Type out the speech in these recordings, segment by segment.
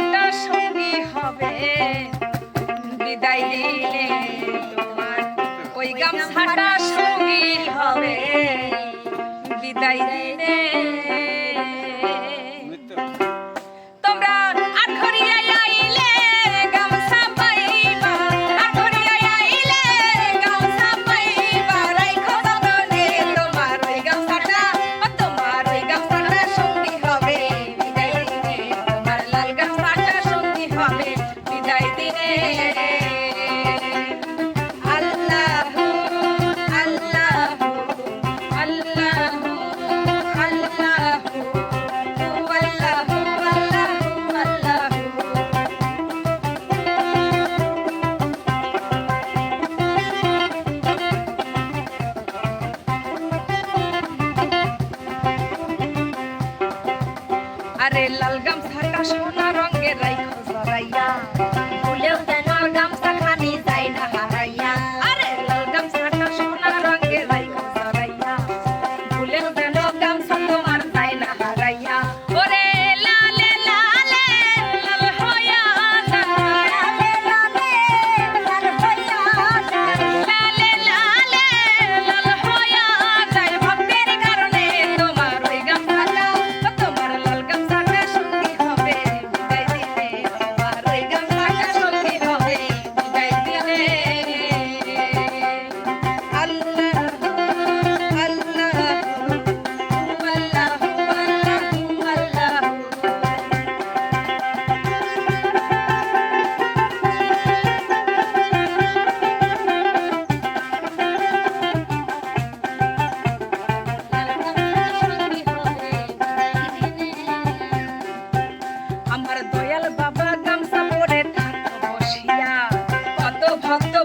একটা সঙ্গী হবে। বিদায় দিলে তোমার ওই গামছাটা সঙ্গী হবে। লাল গামছা সোনা ちっと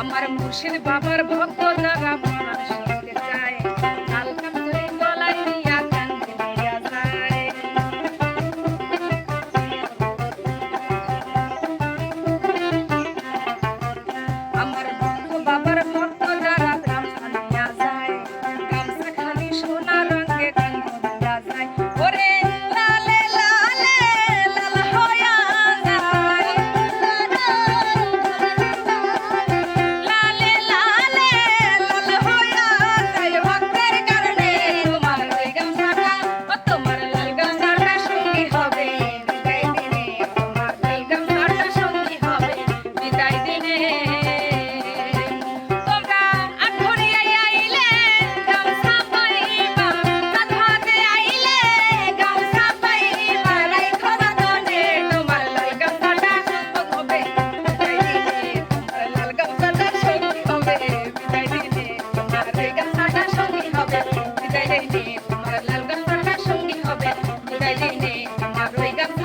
আমার মুর্শিদ বাবার ভক্ত জাগা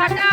ভাটা